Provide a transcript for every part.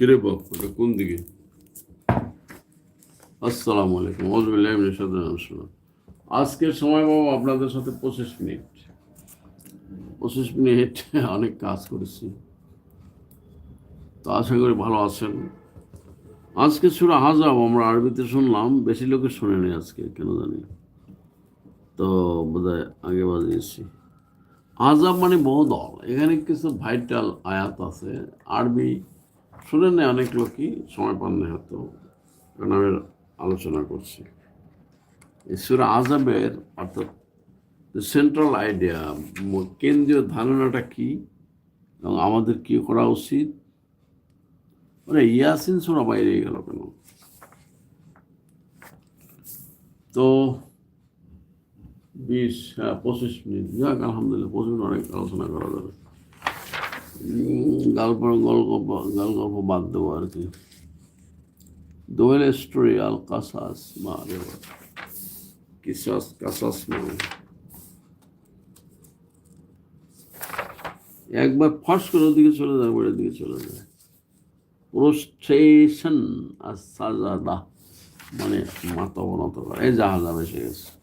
কিরে বাপ ওটা কোন দিকে? আসসালামু আলাইকুম। ওজবিল্লাহ ইবনে আজকের সময় বাবু আপনাদের সাথে পঁচিশ মিনিট। পঁচিশ মিনিট অনেক কাজ করেছি। তো আশা করি ভালো আছেন। আজকে সুরা হাজাব আমরা আরবিতে শুনলাম, বেশি লোকে শুনেনি আজকে, কেন জানি? তো বোধহয় আগে বাজিয়েছি। আজাব মানে বহু দল। এখানে কিছু ভাইটাল আয়াত আছে। আরবি শুনে নেয় অনেক লোকই, সময় পান না হয়তো কারণ আমি আলোচনা করছি। এই সুরা আজাবের অর্থাৎ সেন্ট্রাল আইডিয়া কেন্দ্রীয় ধারণাটা কি এবং আমাদের কি করা উচিত? মানে ইয়াসিন সুরা বাইরে গেল কেন? তো বিশ হ্যাঁ পঁচিশ মিনিট। যাক, আলহামদুলিল্লাহ, পঁচিশ মিনিট অনেক আলোচনা করা যাবে। গল্প গল্প গল্প বাদ দেবো আর কি। দোয়েল স্টোরি আল কাসাস মা রে কিসাস, কাসাস মানে একবার ফস করে ওদিকে চলে যায় ওর দিকে চলে যায়। প্রোস্ট্রেশন আর সাজাদা মানে মাথা অবনত করা এই জাহাজ এসে গেছে।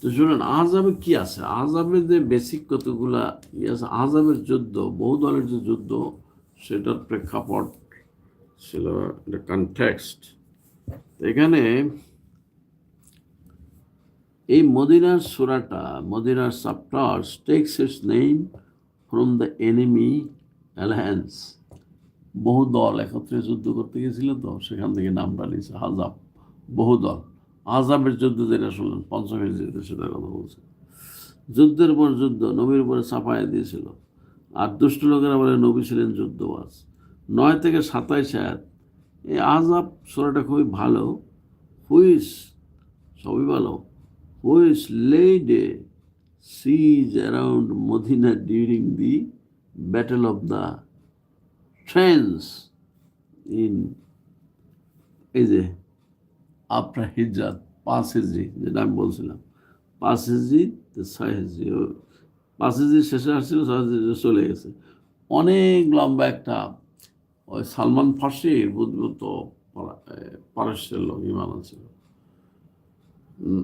তো শুনুন আজাবে কি আছে? আজাবের যে বেসিক কতগুলা ই আছে? আজাবের যুদ্ধ, বহু দলের যে যুদ্ধ, সেটার প্রেক্ষাপট ছিল কনটেক্সট এখানে এই মদিনার সুরাটা, মদিনার chapter takes its name from the enemy alliance বহু দল একত্রে যুদ্ধ করতে গেছিল তো, সেখান থেকে নামটা নিয়েছে হাজাব বহু দল। আজাবের যুদ্ধ যেটা শুনলেন, পঞ্চম হিজড়িতে সেটার কথা বলছে। যুদ্ধের পর যুদ্ধ, নবীর উপরে চাপায় দিয়েছিল। আর দুষ্ট লোকেরা বলে, নবী ছিলেন যুদ্ধবাজ। নয় থেকে সাতাইশ আয়াত, এই আজাব সোরাটা খুবই ভালো। হুইস, সবই ভালো। Which led siege around Medina during the battle of the trench in এই যে আপনার হিজাত পাঁচ হিজড়ি যেটা আমি বলছিলাম। পাঁচ হিজড়ি তো ছয় হিজড়ি পাঁচ হিজড়ি শেষে আসছিল ছয় হিজড়ি চলে গেছে। অনেক লম্বা একটা ওই সালমান ফার্সির বুদ্ধিমত পারস্যের লোক ইমান ছিল উম,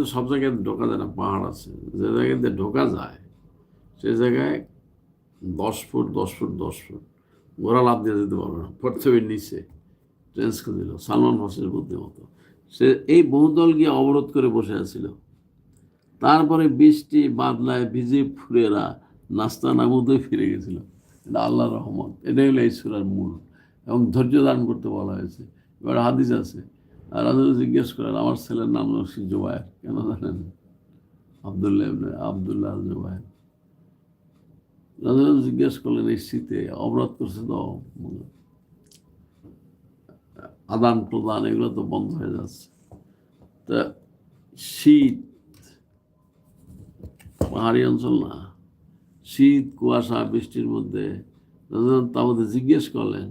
তো সব জায়গায় ঢোকা যায় না পাহাড় আছে। যে জায়গাতে ঢোকা যায় সে জায়গায় দশ ফুট দশ ফুট দশ ফুট। ঘোড়া লাভ দিয়ে যেতে পারবে না প্রথমে নিচে। ট্রেন্সকে দিল, সালমান ফার্সির বুদ্ধিমতো সে এই বহুদল গিয়ে অবরোধ করে বসে আছিল। তারপরে বৃষ্টি, বাদলায় ভিজে ফুরেরা নাস্তা নামুদে ফিরে গেছিল। এটা আল্লাহ রহমত। এটাই হলো সুরার মূল। এবং ধৈর্য দান করতে বলা হয়েছে। এবার হাদিস আছে। আর রাজু জিজ্ঞেস করেন, আমার ছেলের নাম হচ্ছে জোবায়ের? কেন জানেন? আবদুল্লাহ আবদুল্লাহ জোবায়ের। রাজু জিজ্ঞেস করলেন, এই শীতে অবরোধ করছে তো? আদান প্রদান এগুলো তো বন্ধ হয়ে যাচ্ছে তা শীত পাহাড়ি অঞ্চল না শীত কুয়াশা বৃষ্টির মধ্যে তাদের জিজ্ঞেস করলেন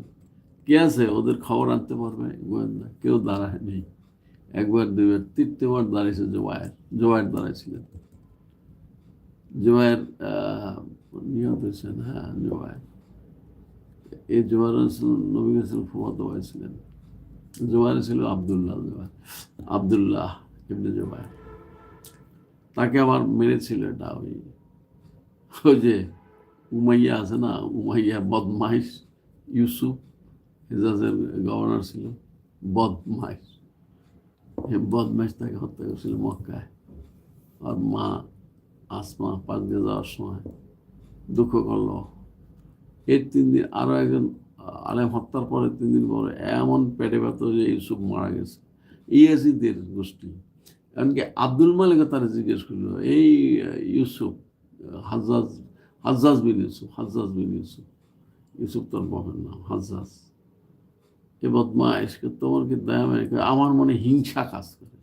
কে আছে ওদের খবর আনতে পারবে গোয়েন্দা কেউ দাঁড়ায়নি একবার দুইবার তৃতীয়বার দাঁড়িয়েছে জোবায়ের জোবায়ের দাঁড়াইছিলেন জোবায়ের নিহত হয়েছেন হ্যাঁ জোবায়ের এই রাসূল নবী ফুফাতো ভাই ছিলেন জোবায়ের ছিল আবদুল্লাহ জোবায়ের আবদুল্লাহ ইবনে জোবায়ের। তাকে আবার মেরেছিল এটা ওই ওই যে উমাইয়া আছে না, উমাইয়া বদমাইশ ইউসুফ হেজাজের গভর্নর ছিল, বদমাইশ। বদমাইশ তাকে হত্যা করেছিল মক্কায়। আর মা আসমা পাক দিয়ে যাওয়ার সময় দুঃখ করল। এর তিন দিন আরও একজন আলেম হত্যার পরে তিন দিন পরে এমন পেটে ব্যথা যে ইউসুফ মারা গেছে। ইয়াজিদের গোষ্ঠী। এমনকি আব্দুল মালিকও তারা জিজ্ঞেস করল, এই ইউসুফ হাজাজ হাজ্জাজ বিন ইউসুফ, হাজ্জাজ বিন ইউসুফ ইউসুফ তোর বাবার নাম, হাজ্জাজ। এ বদমাইশকে তোমার কি দয়া আমার মনে হিংসা কাজ করে।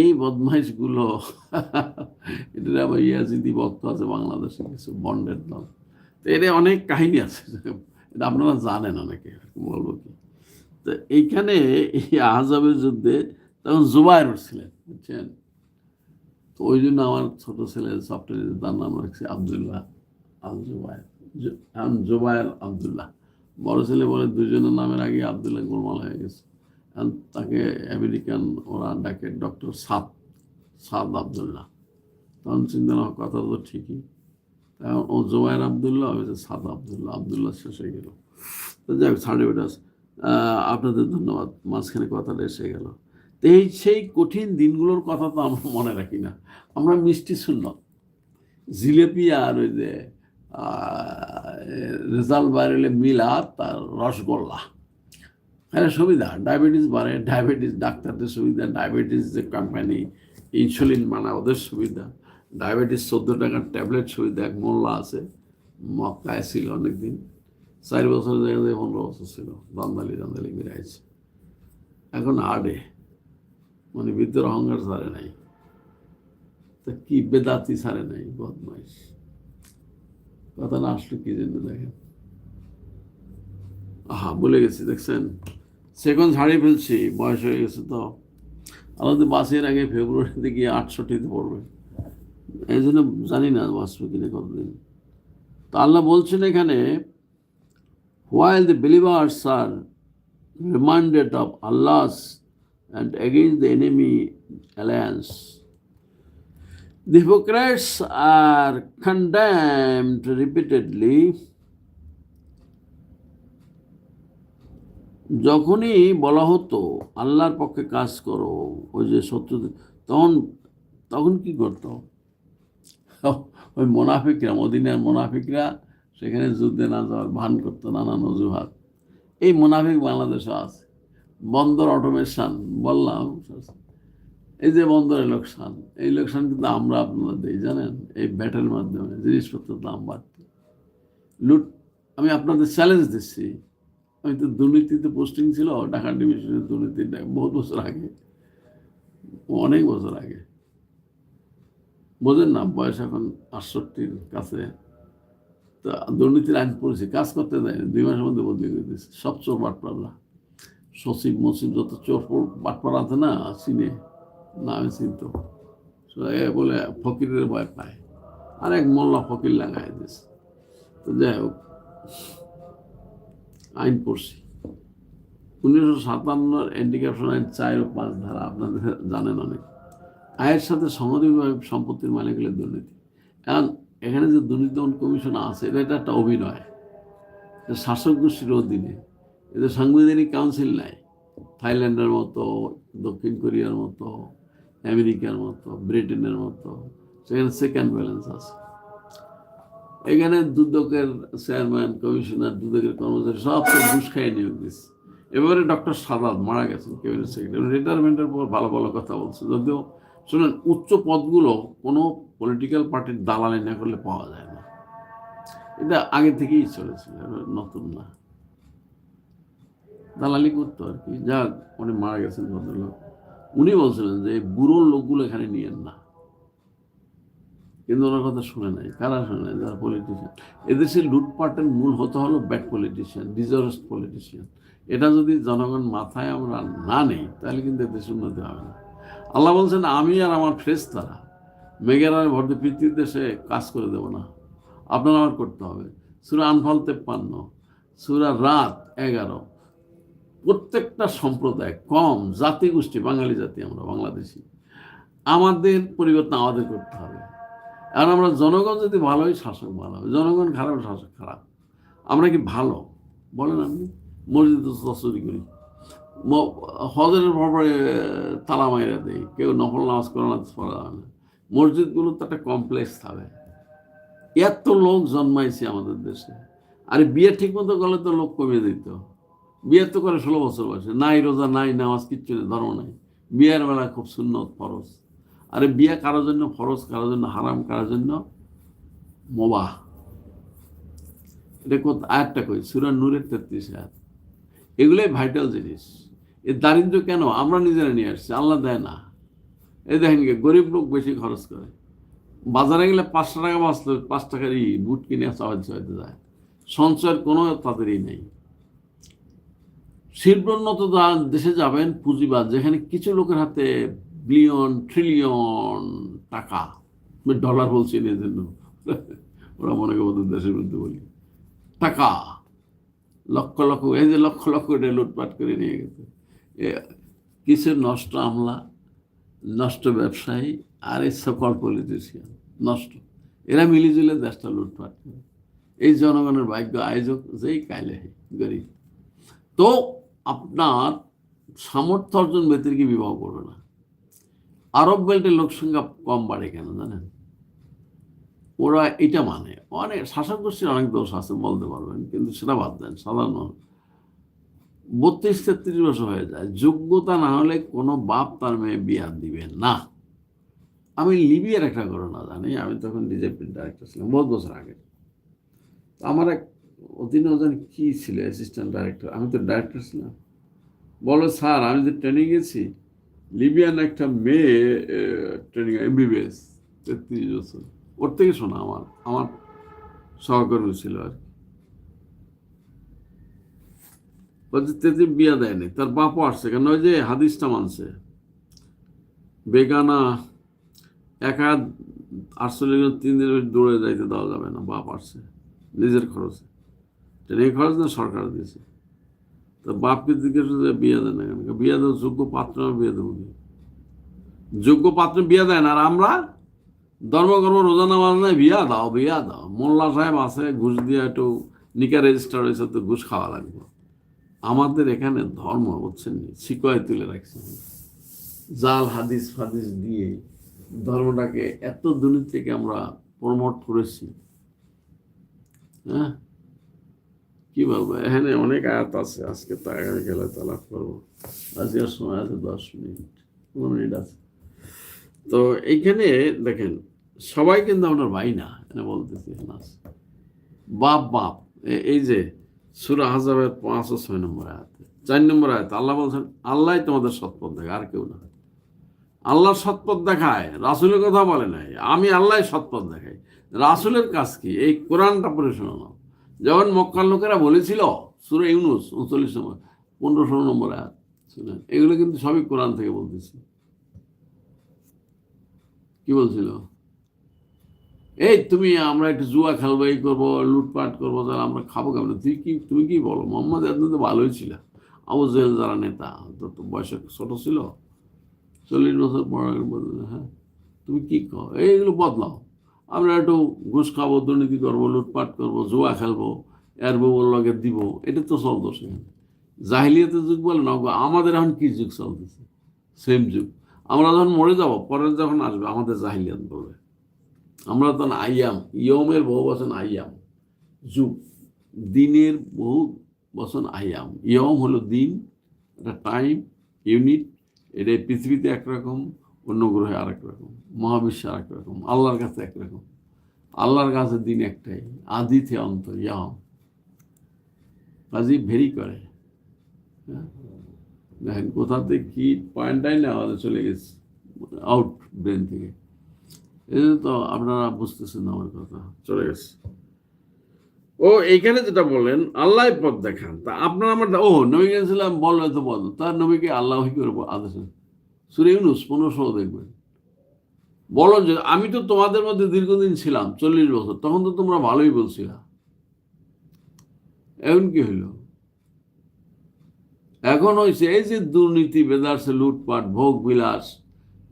এই বদমাইশগুলো এটার আবার ইয়াজিদি ভক্ত আছে, বাংলাদেশে কিছু বন্ডের দল। তো এটা অনেক কাহিনী আছে। এটা আপনারা জানেন অনেকে, বলব কি? তো এইখানে এই আহজাবের যুদ্ধে তখন জুবায়ের ছিলেন, বুঝছেন? তো ওই জন্য আমার ছোট ছেলে সফটওয়্যার তার নাম রাখছে আবদুল্লাহ আল জুবায়ের জু- এখন জুবায়ের আবদুল্লাহ। বড় ছেলে বলে দুজনের নামের আগে আবদুল্লাহ গোলমাল হয়ে গেছে। তাকে আমেরিকান ওরা ডাকে ডক্টর সাদ সাদ আবদুল্লাহ। তখন চিন্তা কথা তো ঠিকই। ও জোয়ার আবদুল্লাহ হয়েছে সাদ আবদুল্লাহ আবদুল্লাহ শেষ হয়ে গেল। যাই হোক সার্টিফিকেট আপনাদের ধন্যবাদ, মাঝখানে কথাটা এসে গেল। এই সেই কঠিন দিনগুলোর কথা তো আমরা মনে রাখি না। আমরা মিষ্টি শূন্য জিলেপি আর ওই যে রেজাল্ট বাইরে মিলা তার রসগোল্লা। হ্যাঁ সুবিধা, ডায়াবেটিস বাড়ে, ডায়াবেটিস, ডাক্তারদের সুবিধা, ডায়াবেটিস যে কোম্পানি ইনসুলিন বানা ওদের সুবিধা। ডায়াবেটিস চোদ্দ টাকার ট্যাবলেট সুবিধা দেখ, মোল্লা আছে, মক্কায় ছিল অনেকদিন। চার বছর জায়গায় পনেরো বছর ছিল দান্দালি দান্দালি আছে এখন আডে মানে বিদ্যুর অহংকার ছাড়ে নাই। তা কি বেদাতি ছাড়ে নাই, বদমাইশ। কথা না আসলো কি জন্য দেখেন? আহা বলে গেছি, দেখছেন? সেকেন্ড ছাড়িয়ে ফেলছি, বয়স হয়ে গেছে তো। আমাদের বাসের আগে ফেব্রুয়ারিতে গিয়ে আটষট্টিতে পড়বে। এই জন্য জানি না বাঁচবে কিনা কতদিন। তো আল্লাহ বলছেন এখানে while the believers are reminded of Allah and against the enemy alliance the hypocrites are condemned repeatedly যখনই বলা হতো, আল্লাহর পক্ষে কাজ করো, ওই যে সত্য তখন তখন কী করতো? ওই মোনাফিকরা, মদিনার মোনাফিকরা সেখানে যুদ্ধে না যাওয়ার ভান করতো, নানান অজুহাত। এই মোনাফিক বাংলাদেশে আছে। বন্দর অটোমেশন, বললাম। এই যে বন্দরের লোকসান, এই লোকসান কিন্তু আমরা আপনারা দিই, জানেন? এই ব্যাটের মাধ্যমে জিনিসপত্রের দাম বাড়তে। লুট, আমি আপনাদের চ্যালেঞ্জ দিচ্ছি। আমি তো দুর্নীতিতে পোস্টিং ছিল, ঢাকা ডিভিশনের দুর্নীতির বহুত বছর আগে, অনেক বছর আগে। বোঝেন না, বয়স এখন আটষট্টির কাছে। তা দুর্নীতির আইন পড়েছে, কাজ করতে দেয়নি দুই মাসের মধ্যে বদলি করে দিয়েছে। সব চোর বাটপাড়া সচিব মসিব যত চোর বাটপাড়া আছে না, চিনে। না, আমি চিনত এ বলে ফকিরের ভয় পায়। আর এক মোল্লা ফকির লাগাই দিয়েছে। তো যাই হোক, আইন পড়ছি। উনিশশো সাতান্নর অ্যান্টিক্যাপশন আইন চার ও পাঁচ ধারা, আপনাদের জানেন অনেক। আয়ের সাথে সমাধিভাবে সম্পত্তির মালিক হলে দুর্নীতি। এখন এখানে যে দুর্নীতি দমন কমিশন আছে, এটা এটা একটা অভিনয়। শাসক গোষ্ঠীর অধীনে। এদের সাংবিধানিক কাউন্সিল নাই। থাইল্যান্ডের মতো, দক্ষিণ কোরিয়ার মতো, আমেরিকার মতো, ব্রিটেনের মতো, সেখানে সেকেন্ড ব্যালেন্স আছে। এখানে দুদকের চেয়ারম্যান কমিশনার দুদকের কর্মচারী সব তো ঘুষ খাইয়ে নিয়োগ দিচ্ছে এবারে ডক্টর সাদাত মারা গেছেন ক্যাবিনেট সেক্রেটারি রিটায়ারমেন্টের পর ভালো ভালো কথা বলছে। যদিও শুনেন, উচ্চ পদগুলো কোনো পলিটিক্যাল পার্টির দালালি না করলে পাওয়া যায় না। এটা আগে থেকেই চলেছিল নতুন না। দালালি করতো আর কি। যাক উনি মারা গেছেন ভদ্রলোক। উনি বলছিলেন যে, বুড়ো লোকগুলো এখানে নিয়েন না। কিন্তু ওনার কথা শুনে নাই। কারা শুনে নাই? যারা পলিটিশিয়ান এদেশে লুটপাটের মূল হতে হলো ব্যাড পলিটিশিয়ান ডিজারেস্ট পলিটিশিয়ান এটা যদি জনগণ মাথায় আমরা না নেই, তাহলে কিন্তু এদেশে উন্নতি হবে না। আল্লাহ বলছেন, আমি আর আমার ফ্রেস তারা মেঘের আর ভর্তি পৃথিবীর দেশে কাজ করে দেব না। আপনার আমার করতে হবে। সুরা আনফাল তেপ্পান্ন, সুরা রাত এগারো। প্রত্যেকটা সম্প্রদায়, কম, জাতি গোষ্ঠী, বাঙালি জাতি আমরা, বাংলাদেশি, আমাদের পরিবর্তন আমাদের করতে হবে। আর আমরা জনগণ যদি ভালো হয় শাসক, ভালো হবে। জনগণ খারাপ, শাসক খারাপ। আমরা কি ভালো? বলেন আপনি। মসজিদ তসরি করি। হজরের পরে তালা মাইরা দেয় কেউ নফল নামাজ করে না পড়া যাবে না। মসজিদগুলো তো একটা কমপ্লেক্স থাকে। এত লোক জন্মাইছে আমাদের দেশে। আর বিয়ে ঠিক মতো করলে তো লোক কমিয়ে দিত। বিয়ে তো করে ষোলো বছর বয়সে। নাই রোজা, নাই নামাজ, কিচ্ছু নেই, ধর্ম নাই। বিয়ের বেলা খুব সুন্নত, ফরজ। আরে বিয়ে কারোর জন্য ফরজ, কারোর জন্য হারাম, কারোর জন্য মোবাহ। এটা কত আয়াতটা কই? সুরান নূরের তেত্রিশ আয়াত। এগুলোই ভাইটাল জিনিস। এর দারিদ্র কেন? আমরা নিজেরা নিয়ে আসছি, আল্লাহ দেয় না। এই দেখেন গরিব লোক বেশি খরচ করে। বাজারে গেলে পাঁচশো টাকা বাঁচলো পাঁচ টাকার ই বুট কিনে চাওয়াতে চাইতে যায়। সঞ্চয়ের কোনো তাদেরই নেই। শিল্পোন্নত দেশে যাবেন পুঁজিবাদ যেখানে কিছু লোকের হাতে বিলিয়ন ট্রিলিয়ন টাকা। ডলার বলছি না জন্য ওরা মনে করে ওদের দেশের বিরুদ্ধে বলি। টাকা। লক্ষ লক্ষ, এই যে লক্ষ লক্ষ এটা লুটপাট করে নিয়ে গেছে। এ কিছু নষ্ট আমলা? নষ্ট ব্যবসায়ী, আর এই সকল পলিটিশিয়ান নষ্ট। এরা মিলিজুলে দেশটা লুটপাট করে। এই জনগণের ভাগ্য আয়োজক যেই কাইলে গরিব। তো আপনার সামর্থ্য অর্জন ব্যক্তিকে বিবাহ করবে না? আরব বেল্টের লোকসংখ্যা কম বাড়ে কেন জানেন? ওরা এটা মানে। অনেক শাসক গোষ্ঠীর অনেক দোষ আছে, বলতে পারবেন, কিন্তু সেটা বাদ দেন, সাধারণ। বত্রিশ তেত্রিশ বছর হয়ে যায়, যোগ্যতা না হলে কোনো বাপ তার মেয়ে বিয়া দিবে না। আমি লিবিয়ার একটা ঘটনা জানি, আমি তখন ডিজেপির ডাইরেক্টর ছিলাম বহুত বছর আগে। আমার এক অধীনে ওজন কি ছিল অ্যাসিস্ট্যান্ট ডাইরেক্টর আমি তো ডাইরেক্টর ছিলাম। বলো, স্যার, আমি যে ট্রেনিং গেছি লিবিয়ান একটা মেয়ে ট্রেনিং এমবিবিএস তেত্রিশ বছর। ওর থেকে শোনা আমার আমার সহকর্মী ছিল আর কি। বলছে তেতে বিয়া দেয়নি তার বাপও আসছে, কেন ওই যে হাদিসটা মানছে? বেগানা একা আটচল্লিশ তিন বেশি দৌড়ে যাইতে দেওয়া যাবে না, বাপ আসছে, নিজের খরচে। ট্রেনিং খরচ না সরকার দিয়েছে। তো বাপকে জিজ্ঞেস করছে, বিয়ে দেয় না কেন? বিয়ে দেওয়া যোগ্য পাত্র বিয়ে দেবো যোগ্য পাত্র বিয়ে দেয় না, আর আমরা ধর্মকর্ম রোজা নামাজ নাই, বিয়া দাও বিয়া দাও। মোল্লা সাহেব আছে, ঘুষ দিয়ে একটু নিকা রেজিস্টার হয়েছে, তো ঘুষ খাওয়া লাগবে। আমাদের এখানে ধর্ম বুঝছেন শিকয় তুলে রাখছে। জাল, হাদিস, ফাদিস দিয়ে ধর্মটাকে এত দুর্নীতিকে আমরা প্রমোট করেছি। হ্যাঁ? কি বলব, এখানে অনেক আয়াত আছে, আজকে তো আগামীকালে তালাক করব। আজকের সময় আছে দশ মিনিট, পনেরো মিনিট আছে। তো এইখানে দেখেন, সবাই কিন্তু আপনার ভাই না এটা বলতেছি এখানে বাপ বাপ এই যে সুরা হাজাবের পাঁচ ও ছয় নম্বর আয়াত। চার নম্বর আয়াত, আল্লাহ বলছেন, আল্লাহ তোমাদের সৎপথ দেখায়, আর কেউ না। আল্লাহ সৎপথ দেখায়, রাসুলের কথা বলে নাই। আমি আল্লাহ সৎপথ দেখাই। রাসুলের কাজ কি? এই কোরআনটা পড়ে শোনানো যখন মক্কার লোকেরা বলেছিল, সুরে ইউনুস, উনচল্লিশ নম্বর, পনেরো ষোলো নম্বর আয়াত, শুনেন, এগুলো কিন্তু সবই কোরআন থেকে বলতেছি। কি বলছিল? এই তুমি আমরা একটু জুয়া খেলব এই করব, লুটপাট করব, তাহলে আমরা খাব কেমন? তুই কি, তুমি কি বলো? মোহাম্মদ এত তো ভালোই ছিল। আবু জেল যারা নেতা, তো তো বয়সে ছোট ছিল। চল্লিশ বছর পর হ্যাঁ তুমি কি কো এইগুলো বদলাও। আমরা একটু ঘুষ খাব, দুর্নীতি করব, লুটপাট করব, জুয়া খেলব, এর বউর লগে দিব, এটা তো চলতো সেখানে। জাহিলিয়াতের যুগ বলে না আমাদের এখন কী যুগ চলতেছে? সেম যুগ। আমরা যখন মরে যাব, পরের যখন আসবে, আমাদের জাহিলিয়াত বলবে। আমরা তখন আইয়াম ইয়মের বহু বচন আইয়াম যুগ, দিনের বহু বচন আইয়াম ইয়ম হলো দিন, একটা টাইম, ইউনিট, এটা পৃথিবীতে একরকম অন্য গ্রহে আরেক রকম, মহাবিশ্বে আরেক রকম, আল্লাহর কাছে একরকম আল্লাহর কাছে দিন একটাই, আদিতে অন্ত, ইয়াম। কাজী ভেরি করে। হ্যাঁ? দেখেন কোথাতে কি পয়েন্টটাই না চলে গেছে আউট ব্রেন থেকে। এই তো আপনারা বুঝতেছেন আমার কথা, চলে গেছে। ও, এইখানে যেটা বললেন, আল্লাহ পথ দেখান। তা আপনার আমার ও, নবী গেছিলাম বললে তো বল তার নবীকে আল্লাহ করে আদেশ সুরে ইউনুস পনেরো ষোলো দেখবেন। বলো যে, আমি তো তোমাদের মধ্যে দীর্ঘদিন ছিলাম, চল্লিশ বছর, তখন তো তোমরা ভালোই বলছিলা। এখন কি হইল? এখন হয়েছে এই যে দুর্নীতি বেদার্সে লুটপাট, ভোগ বিলাস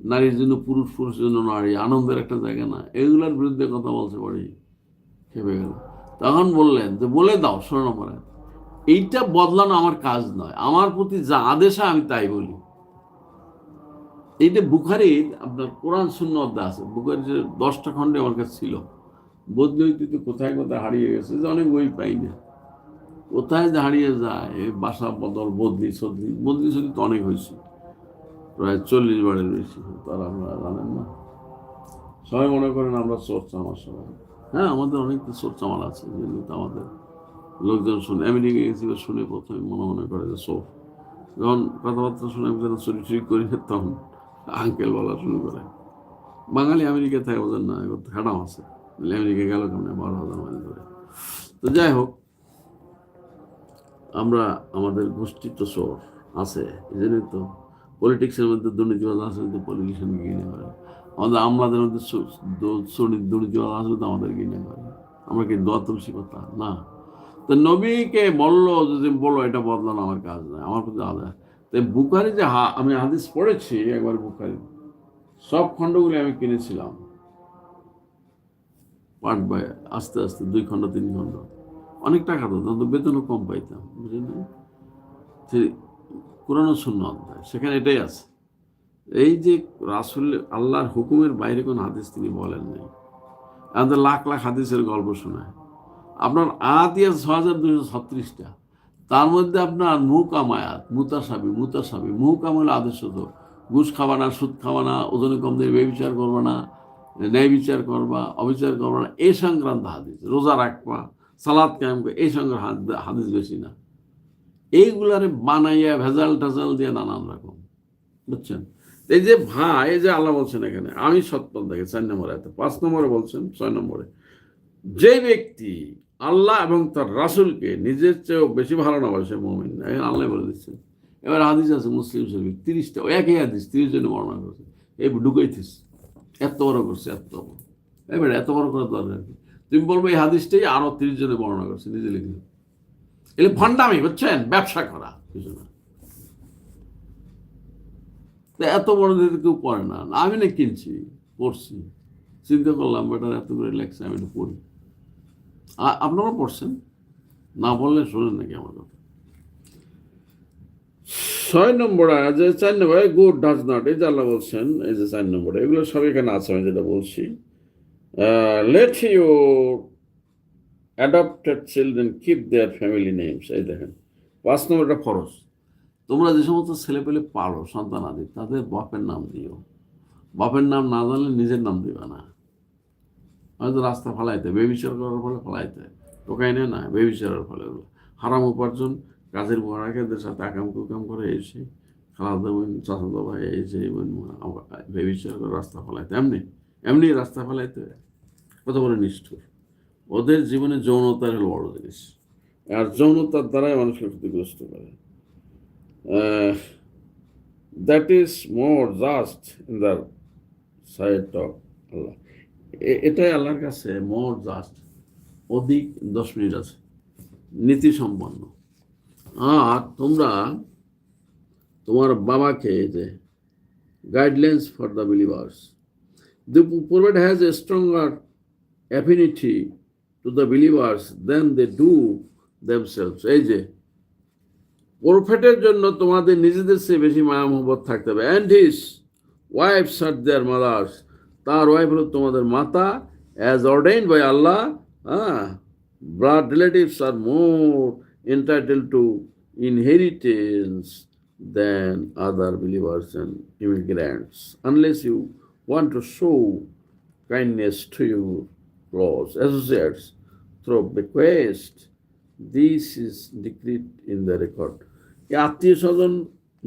নারীর জন্য, পুরুষ, পুরুষের জন্য নারী, আনন্দের একটা জায়গা না। এগুলোর বিরুদ্ধে কথা বলছে বাড়ি। খেপে গেল। তখন বললেন যে, বলে দাও ষোলো নম্বরে এইটা বদলানো আমার কাজ নয়। আমার প্রতি যা আদেশ আমি তাই বলি। এইটা বুখারির আপনার কোরআন শূন্য অধ্যায় আছে। বুখারির যে দশটা খণ্ডে আমার কাছে ছিল। বদলি হইতে কোথায় কোথায় হারিয়ে গেছে যে অনেক বই পাই না। কোথায় যে হারিয়ে যায় বাসা বদল, বদলি, সদলি। বদলি, সদলি তো অনেক হয়েছে। প্রায় চল্লিশ বারের বেশি, তারা আপনারা জানেন না। সবাই মনে করেন আমরা চোর আমার সবাই। হ্যাঁ আমাদের অনেক চোর চামার আছে, যেগুলো তো আমাদের লোকজন শুনে আমেরিকা গেছি বা শুনে প্রথমে মনে মনে করে যে চোর যখন কথাবার্তা শুনে আমি যেন চুরি চুরি করি, তখন আঙ্কেল বলা শুরু করে। বাঙালি আমেরিকা থেকে, বোঝেন না খাটাম আছে। আমেরিকা গেল কেমন? বারো হাজার মাইল ধরে তো যাই হোক, আমরা, আমাদের গোষ্ঠী তো চোর আছে, এই জন্যই তো পলিটিক্সের মধ্যে দুর্নীতিবাদ আছে কিন্তু পলিটিশিয়ান ঘৃণা করে আমাদের আমলাদের মধ্যে দুর্নীতিবাদ আছে কিন্তু আমাদের ঘৃণা করে আমরা কি দোয়া তুলসী কথা না। তো নবীকে বলল যদি বলো, এটা বদলানো আমার কাজ নয়, আমার প্রতি আলাদা। তাই বুকারি যে হা- আমি হাদিস পড়েছি, একবার বুখারি। সব খণ্ডগুলি আমি কিনেছিলাম। পার্ট বাই আস্তে আস্তে দুই খণ্ড, তিন খণ্ড। অনেক টাকা তো বেতনও কম পাইতাম, বুঝলেন? কোরআন শূন্য অধ্যায়, সেখানে এটাই আছে। এই যে রাসুল আল্লাহর হুকুমের বাইরে কোনো হাদিস তিনি বলেন নাই। আমাদের লাখ লাখ হাদিসের গল্প শোনায়। আপনার আয়াত ছ হাজার দুশো ছত্রিশটা, তার মধ্যে আপনার মুকাম আয়াত মুতাসাবি মুতাসাবি মুকাম হলো আদেশ তো ঘুষ খাবা না, সুদ খাবা না, ওজনে কম দিয়ে বেবিচার করবা না, ন্যায় বিচার করবা, অবিচার করবা না এই সংক্রান্ত হাদিস। রোজা রাখবা সালাদ কায়েম এই সঙ্গে হাদিস বেশি না। এইগুলারে বানাইয়া ভেজাল টাজাল দিয়ে নানান রকম, বুঝছেন? এই যে ভাই, এই যে আল্লাহ বলছেন এখানে, আমি সৎপথ দেখে চার নম্বরে এত পাঁচ নম্বরে বলছেন, ছয় নম্বরে, যে ব্যক্তি আল্লাহ এবং তার রাসুলকে নিজের চেয়েও বেশি ভালো না সে মমিন আল্লাহ বলে দিচ্ছেন। এবার হাদিস আছে মুসলিম শরীফ তিরিশটা একই হাদিস, তিরিশ জনে বর্ণনা করছে। এই ঢুকাইতিস এত বড় করছে, এত বড়। এবার এত বড় করার দরকার তুমি বলব এই হাদিসটাই আরও তিরিশ জনে বর্ণনা করছে, নিজে লিখে। এগুলো ভণ্ডামি, বুঝছেন? ব্যবসা করা। কিছু না এত বড় দিতে কেউ পড়ে না, আমি না কিনছি, পড়ছি। চিন্তা করলাম, বেটার, এত করে লেখছে, আমি একটু পড়ি। আ- আপনারাও পড়ছেন? না বললে শোনেন নাকি আমার কথা? ছয় নম্বর যে চার নম্বর গুড ডাজ নট এই যে আল্লাহ বলছেন, এই যে চার নম্বর এগুলো সব এখানে আছে, আমি যেটা বলছি। Let you adapted children keep their family names এই দেখেন। পাঁচ নম্বরটা ফরজ। তোমরা যে সমস্ত ছেলে পেলে পারো সন্তান আদি, তাদের বাপের নাম দিও। বাপের নাম না জানলে নিজের নাম দিবে না। হয়তো রাস্তা ফালাইতে বেবিচার করার ফলে ফালাইতে। টোকাই নেয় না বেবিচারের ফলে। হারাম উপার্জন, কাজের মহারাকেদের সাথে আকাম কুকাম করে এসে খালাদা বোন চাচাদা ভাই এই যে বেবিচার করে রাস্তা ফালাইতে। এমনি এমনি রাস্তা ফালাইতে। কত বড় নিষ্ঠুর। ওদের জীবনে যৌনতার বড় জিনিস। আর যৌনতার দ্বারাই মানুষকে ক্ষতিগ্রস্ত করে। That is more just in the sight of আল্লাহ এটাই আল্লাহর কাছে মোর জাস্ট অধিক দশ মিনিট আছে। নীতি সম্পন্ন। আর তোমরা তোমার বাবাকে যে guidelines for the believers The prophet has a stronger affinity to the believers than they do themselves. এই যে, প্রফেটের জন্য তোমাদের নিজেদের চেয়ে বেশি মায়া মোহব্বত থাকতে হবে অ্যান্ড হিস ওয়াইফস আর দেয়ার মাদার্স তার ওয়াইফ হলো তোমাদের মাতা অ্যাজ অর্ডাইন বাই আল্লাহ হ্যাঁ blood relatives are more entitle to inheritance than other believers and immigrants, unless you want to show kindness to your close associates through bequest. This is decreed in the record. আত্মীয় স্বজন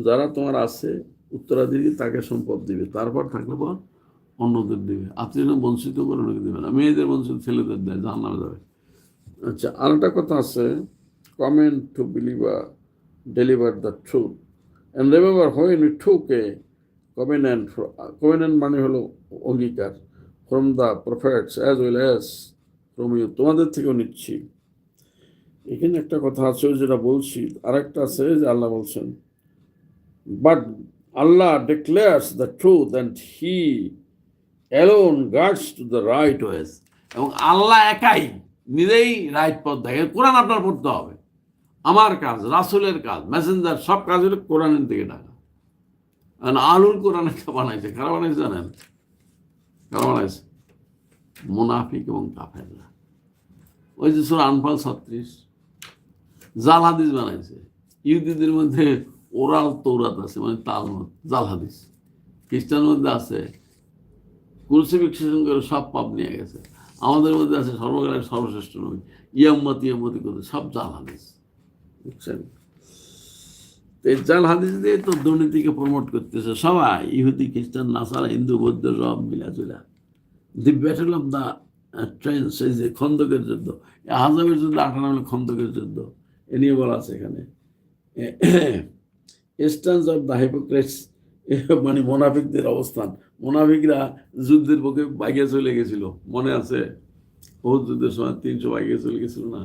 যারা তোমার আছে, উত্তরাধিকারী তাকে সম্পদ দিবে, তারপর থাকলে পর অন্যদের দিবে। আত্মীয় বঞ্চিত করে অনেকে দিবে না। মেয়েদের বঞ্চিত, ছেলেদের দেয় জাহান নামে যাবে। আচ্ছা আরেকটা কথা আছে comment to believer deliver the truth and remember when we took a covenant covenant মানে হলো অঙ্গীকার। From the prophets as well as you তোমাদের থেকেও নিচ্ছি। এখানে একটা কথা আছে যেটা বলছি, আরেকটা আছে যে আল্লাহ বলছেন but Allah declares the truth and he alone guards to the right ways এবং আল্লাহ একাই নিজেই রাইট পথ দেখে। কোরআন আপনার পড়তে হবে। আমার কাজ, রাসুলের কাজ মেসেঞ্জার সব কাজ হলো কোরআনের দিকে ডাকা। আর আলুল কোরআন একটা বানাইছে, কারা বানাইছে জানেন? কারা বানাইছে মুনাফিক এবং কাফেররা। ওই যে সুরা আনফাল ছত্রিশ, জাল হাদিস বানাইছে। ইহুদিদের মধ্যে ওরাল তৌরাত আছে মানে তাল জাল হাদিস। খ্রিস্টান মধ্যে আছে কুলসি ক্রুসিফিক্সেশন করে সব পাপ নিয়ে গেছে। আমাদের মধ্যে আছে সর্বকালের সর্বশ্রেষ্ঠ নবী। ইয়াম্মত ইয়াম্মতি করে সব জাল হাদিস। বুঝছেন? জাল হাদিস দিয়ে তো দুর্নীতিকে প্রমোট করতেছে। সবাই, ইহুদি, খ্রিস্টান, নাসারা, হিন্দু, বৌদ্ধ, সব মিলা চুলা। The battle of the trench সেই যে খন্দকের যুদ্ধ। হাজামের যুদ্ধ, আঠারো হলো খন্দকের যুদ্ধ। এ নিয়ে বলা আছে এখানে। স্টান্স অফ দ্য হাইপোক্রেটস মানে মোনাফিকদের অবস্থান। মোনাফিকরা যুদ্ধের পক্ষে বাইকে চলে গেছিল। মনে আছে? বহু যুদ্ধের সময় তিনশো বাইকে চলে গেছিল না?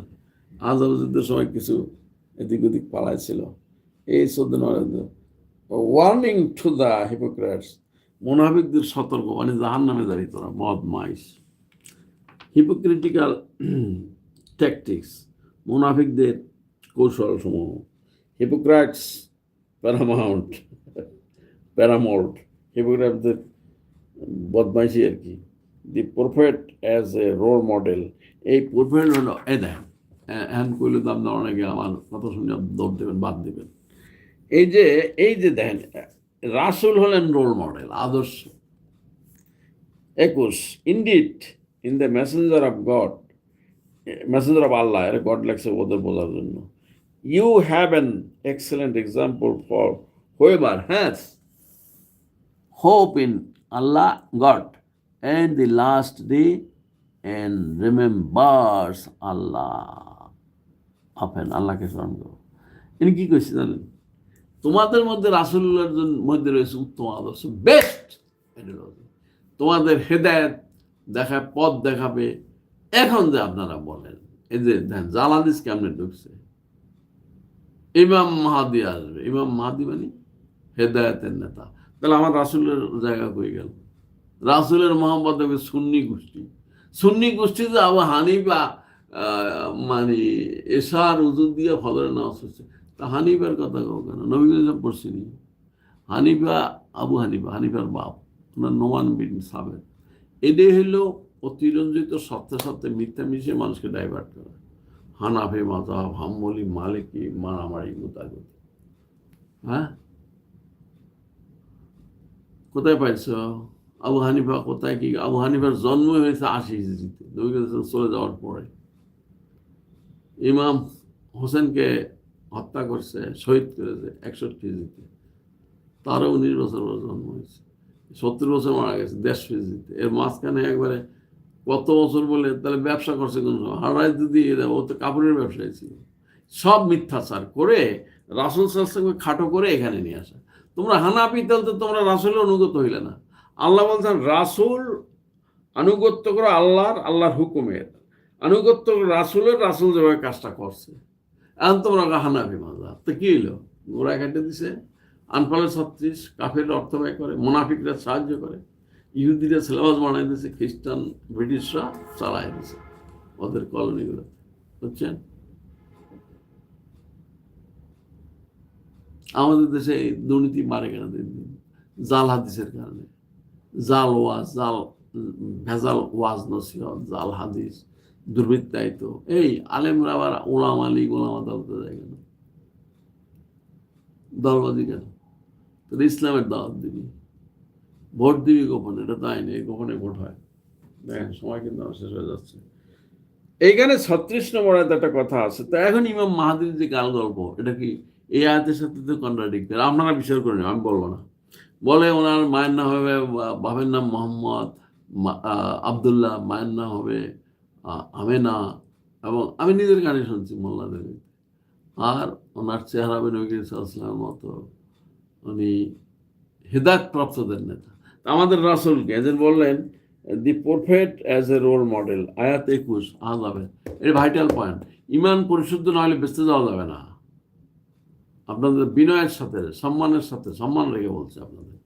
আজব যুদ্ধের সময় কিছু এদিক ওদিক পালাইছিল। এই চোদ্দ ওয়ার্নিং টু দ্য হিপোক্রেটস মোনাফিকদের সতর্ক মানে জাহান নামে দাঁড়িয়ে তোরা, মদ, মাইস। হিপোক্রিটিক্যাল ট্যাকটিক্স মোনাফিকদের কৌশল সমূহ হিপোক্রাটস প্যারামাউন্ট প্যারামাউন্ট হিপোক্রাটদের বদমাইশি আর কি। The prophet as a role model এই প্রফেট হলো এ দেন হ্যান করলে তো আপনার অনেকে আমার কথা শুনে দৌড় দেবেন, বাদ দেবেন। এই যে এই যে দেখেন, রাসুল হলেন রোল মডেল আদর্শ। একুশ indeed in the messenger of God messenger of আল্লাহ এটা গড লেগছে ওদের বোঝার জন্য। You have an excellent example for whoever has hope in Allah God and the last day and remembers আল্লাহ often আল্লাহকে স্মরণ করো। ইনি কি কইছে জানেন? তোমাদের মধ্যে রাসুল্লাহর জন- মধ্যে রয়েছে উত্তম আদর্শ বেস্ট তোমাদের হেদায়ত দেখা পথ দেখাবে। এখন যে আপনারা বলেন, এই যে জালাদিস কেমনে ঢুকছে? ইমাম মাহাদি আসবে। ইমাম মাহাদি মানে হেদায়তের নেতা। তাহলে আমার রাসুলের জায়গা কই গেল? রাসুলের মোহাম্মদ হবে সুন্নি গোষ্ঠী। সুন্নি গোষ্ঠীতে আবার হানিফা মানে এশার উজুর দিয়ে ফজরে নামাজ হচ্ছে তা হানিফার কথা কও কেন? নবীগঞ্জ পড়ছিনি হানিফা, আবু হানিফা, হানিফার বাপ, ওনার নোমান বিন সাবেদ। এটাই হলো অতিরঞ্জিত সত্যে সত্যে মিথ্যা মিশিয়ে মানুষকে ডাইভার্ট করা। হানাফে মাজাব হাম্বলি, মালিকি, মারামারি, গোতাগতি। হ্যাঁ? কোথায় পাইছ? আবু হানিফা কোথায় কি? আবু হানিফার জন্ম হয়েছে আশি হিজড়িতে। নবী চলে যাওয়ার পরে। ইমাম হোসেনকে হত্যা করছে, শহীদ করেছে একষট্টি হিজড়িতে তারও উনিশ বছর জন্ম হয়েছে। সত্তর বছর মারা গেছে দেশ হিজড়িতে এর মাঝখানে একবারে কত বছর বলে তাহলে ব্যবসা করছে কোন হারাই যদি ও তো কাপড়ের ব্যবসায়ী ছিল। সব মিথ্যাচার করে রাসুল সাল্লামকে খাটো করে এখানে নিয়ে আসা। তোমরা হানাপি তাহলে তো তোমরা রাসুলের অনুগত হইলে না। আল্লাহ বলছেন, রাসুল আনুগত্য করো আল্লাহর আল্লাহর হুকুমের আনুগত্য রাসুলের, রাসুল যেভাবে কাজটা করছে। এখন তোমরা হানাফি মাজা তো কি হইল? গোড়া কেটে দিছে। আনফালের ছত্রিশ কাফের অর্থ ব্যয় করে, মোনাফিকরা সাহায্য করে। ইহুদিরা সিলেবাস বানাই দিয়েছে, খ্রিস্টান, ব্রিটিশরা চালাই দিয়েছে ওদের কলোনিগুলো। বুঝছেন? আমাদের দেশে এই দুর্নীতি মারে কেন জাল হাদিসের কারণে। জাল ওয়াজ, জাল ভেজাল ওয়াজ, নসিহত, জাল হাদিস। দুর্বৃত্তায়িত এই আলেমরা আবার ওলাম আলী গোলাম আদালতে যায় কেন দলবাজি কেন? ইসলামের দাওয়াত দিবি। ভোট দিবি গোপনে এটা তাই নেই গোপনে ভোট হয়। দেখেন, সময় কিন্তু আমার শেষ হয়ে যাচ্ছে। এইখানে ছত্রিশ নম্বর আয়াতে একটা কথা আছে। তো এখন ইমাম মাহাদির যে গাল গল্প, এটা কি এই আয়াতের সাথে তো কন্ট্রাডিক্ট আপনারা বিচার করে আমি বলব না। বলে ওনার, মায়ের নাম হবে বাবার নাম মোহাম্মদ আবদুল্লাহ, মায়ের নাম হবে আমেনা এবং আমি নিজের গানে শুনছি মোল্লাদের আর ওনার চেহারা হবে নবী করিম মতো উনি হেদায়ত প্রাপ্তদের নেতা আমাদের রাসুলকে এদের বললেন the prophet as a role model আয়াত একুশ আজ যাবে। এটা ভাইটাল পয়েন্ট ইমান পরিশুদ্ধ না হলে বেঁচতে যাওয়া যাবে না। আপনাদের বিনয়ের সাথে, সম্মানের সাথে সম্মান রেখে বলছে আপনাদের।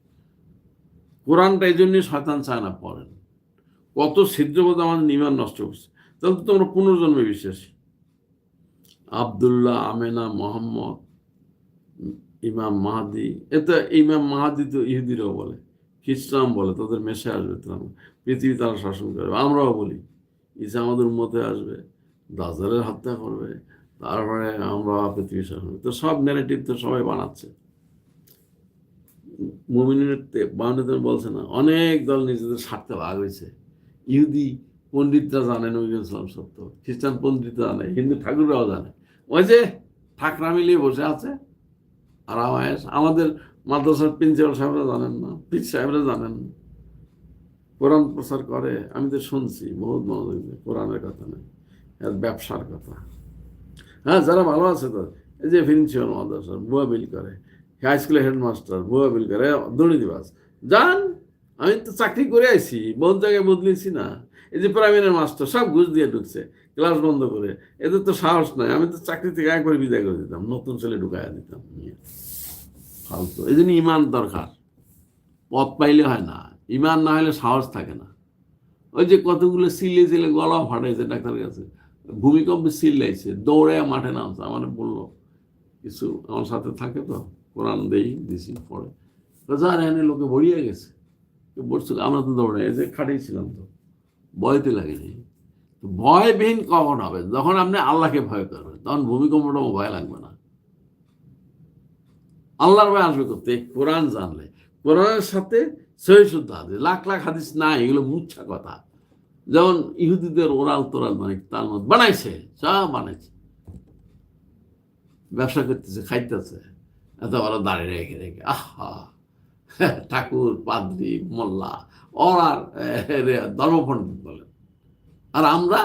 কোরআনটা এই জন্যই শয়তান চায় না পড়েন। কত ছিদ্রবোধ আমাদের ইমান নষ্ট করছে তাহলে তো তোমরা পুনর্জন্মে বিশ্বাসী। আবদুল্লাহ, আমেনা, মোহাম্মদ, ইমাম মাহাদি এতে ইমাম মাহাদি তো ইহুদিরাও বলে, খ্রিস্টান বলে, তাদের মেশে আসবে পৃথিবী তারা শাসন করবে, আমরাও বলি ইসা আমাদের মতে আসবে দাজারের হত্যা করবে, তারপরে আমরা পৃথিবী শাসন। তো সব নেগেটিভ তো সবাই বানাচ্ছে। মুমিনের বাউন্ডার বলছে না, অনেক দল নিজেদের স্বার্থে ভাগ হয়েছে। ইহুদি পণ্ডিতরা জানে নবী ইসলাম সত্য। খ্রিস্টান পণ্ডিতরা জানে, হিন্দু ঠাকুররাও জানে। ওই যে ঠাকরা মিলিয়ে বসে আছে, আর আমায়েস আমাদের মাদ্রাসার প্রিন্সিপাল সাহেবরা জানেন না পিস সাহেবরা জানেন না। কোরআন প্রচার করে, আমি তো শুনছি, বহুত মনোযোগ কোরআনের কথা নেই ব্যবসার কথা। হ্যাঁ যারা ভালো আছে তো, এই যে প্রিন্সিপাল মাদ্রাসার বুয়া বিল করে, হাই স্কুলের হেডমাস্টার, বুয়া বিল করে দুর্নীতিবাজ যান আমি তো চাকরি করে আইছি বহুত জায়গায় বদলেছি না। এই যে প্রাইমারি মাস্টার, সব ঘুষ দিয়ে ঢুকছে, ক্লাস বন্ধ করে। এদের তো সাহস নাই, আমি তো চাকরি থেকে একবার বিদায় করে দিতাম, নতুন ছেলে ঢুকাইয়া দিতাম। ফালতু, এই জন্য ইমান দরকার। পথ পাইলে হয় না, ইমান না হলে সাহস থাকে না। ওই যে কতগুলো সিলে ছিলে গলা ফাটাইছে ডাক্তারের কাছে, ভূমিকম্পে সিল্লাইছে দৌড়ে মাঠে নামছে, আমার বলল, কিছু আমার সাথে থাকে তো, কোরআন দেই, দিছি, পড়ে। যার এনে লোকে বড়িয়ে গেছে। বলছিল, আমরা তো দৌড়ে এসে খাটিয়েছিলাম তো। ভয়তে লাগেনি। ভয়বিহীন কখন হবে? যখন আপনি আল্লাহকে ভয় করবেন, তখন ভূমিকম্পটা ভয় লাগবে না। আল্লাহর ভয় আসবে করতে কোরআন জানলে। কোরআনের সাথে সহিশুদ্ধ হাদিস। লাখ লাখ হাদিস না এগুলো মুচ্ছা কথা। যেমন ইহুদিদের ওরাল তোরাল মানে তার মধ্যে বানাইছে, সব বানাইছে। ব্যবসা করতেছে, খাইতেছে। এত বড় দাঁড়িয়ে রেখে রেখে। আহা! ঠাকুর, পাদ্রি, মোল্লা, ওরা ধর্মপণ্ডিত বলেন আর আমরা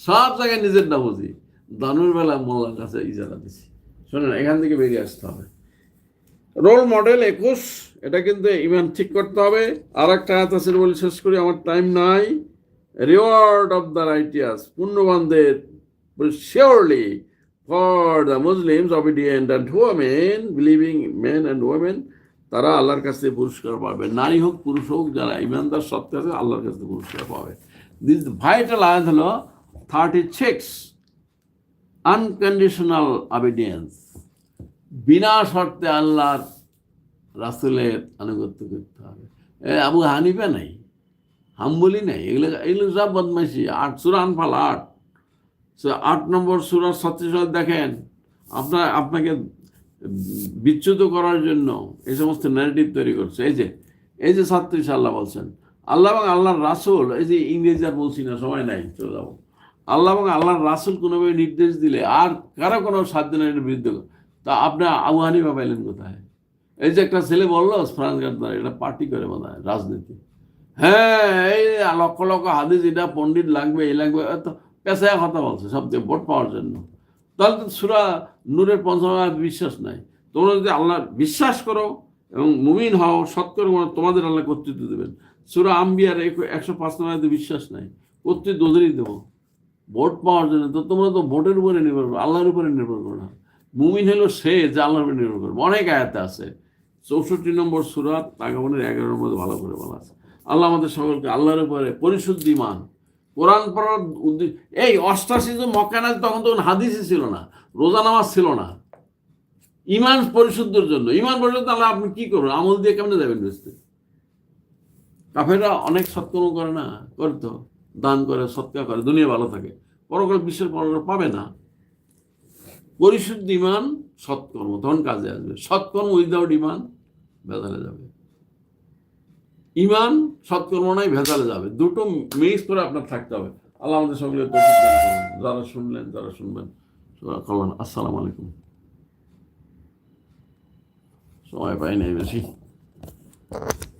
সব জায়গায় নিজের না বুঝি। দানুর বেলা মোল্লার কাছে ইজারা দিছি। শোনেন, এখান থেকে বেরিয়ে আসতে হবে। রোল মডেল একুশ, এটা কিন্তু ইমান ঠিক করতে হবে। আর একটা আয়াত আছে, বলে শেষ করি, আমার টাইম নাই। Reward of the righteous পুণ্যবানদের surely for the Muslims obedient and women believing men and women তারা আল্লাহর কাছ থেকে পুরস্কার পাবে। নারী হোক, পুরুষ হোক, যারা ইমানদার সত্য আছে আল্লাহর কাছ থেকে পুরস্কার পাবে। দিস ভাইটাল আয়াত হলো থার্টি সিক্স আনকন্ডিশনাল অবিডিয়েন্স বিনা শর্তে আল্লাহর রাসুলের আনুগত্য করতে হবে। আবু হানিফা নাই, হাম্বলি নাই, এগুলো এগুলো সব বদমাইশি। আট সুরা আনফাল, আট। আট নম্বর সুরা ছত্রিশ দেখেন। আপনার, আপনাকে বিচ্যুত করার জন্য এই সমস্ত ন্যারেটিভ তৈরি করছে। এই যে এই যে ছত্রিশ আল্লাহ বলছেন, আল্লাহ এবং আল্লাহর রাসুল, এই যে ইংরেজি আর বলছি না, সময় নাই, চলে যাব। আল্লাহ এবং আল্লাহর রাসুল কোনোভাবে নির্দেশ দিলে আর কারও কোনো সাত দিনের বিরুদ্ধে তা আপনি আবু হানিফা পাইলেন কোথায়? এই যে একটা ছেলে বলল ফ্রান্স গার্ডনার এটা পার্টি করে হয়, রাজনীতি। হ্যাঁ এই লক্ষ লক্ষ হাদিস, এটা পণ্ডিত লাগবে, এই লাগবে, এ তো পেশায় কথা বলছে, সবচেয়ে ভোট পাওয়ার জন্য। তাহলে তো সুরা নূরের পঞ্চম বিশ্বাস নাই। তোমরা যদি আল্লাহ বিশ্বাস করো এবং মুমিন হও সৎকর তোমাদের আল্লাহ কর্তৃত্ব দেবেন। সুরা আম্বিয়ার একশো পাঁচ নম্বর বিশ্বাস নাই। কর্তৃত্ব ওদেরই দেবো। ভোট পাওয়ার জন্য তো তোমরা তো ভোটের উপরে নির্ভর করো, আল্লাহর উপরে নির্ভর করো না। মুমিন হলো সে যে আল্লাহর উপরে নির্ভর করবে। অনেক আয়াতে আছে। চৌষট্টি নম্বর সুরাত তাগাবনের এগারো নম্বর ভালো করে বলা আছে। আল্লাহ আমাদের সকলকে আল্লাহর উপরে পরিশুদ্ধি মান কোরআন পড়ার এই অষ্টাশি যে মক্কানাজ তখন তখন হাদিসই ছিল না, রোজা নামাজ ছিল না। ইমান পরিশুদ্ধের জন্য। ইমান পরিশুদ্ধ তাহলে আপনি কি করবেন? আমল দিয়ে কেমনে যাবেন বেসতে কাফেরা অনেক সৎকর্ম করে না করতো দান করে সৎকার করে, দুনিয়া ভালো থাকে। পরকাল বিশ্বের পরকাল পাবে না। পরিশুদ্ধ ইমান, সৎকর্ম তখন কাজে আসবে। সৎকর্ম উইদাউট ইমান ভেজালে যাবে। ইমান সৎকর্ম নাই ভেজালে যাবে। দুটো মিক্স করে আপনার থাকতে হবে। আল্লাহ আমাদের করুন। যারা শুনলেন, যারা শুনবেন কল্যাণ আসসালামু আলাইকুম। সময় পাই নাই বেশি।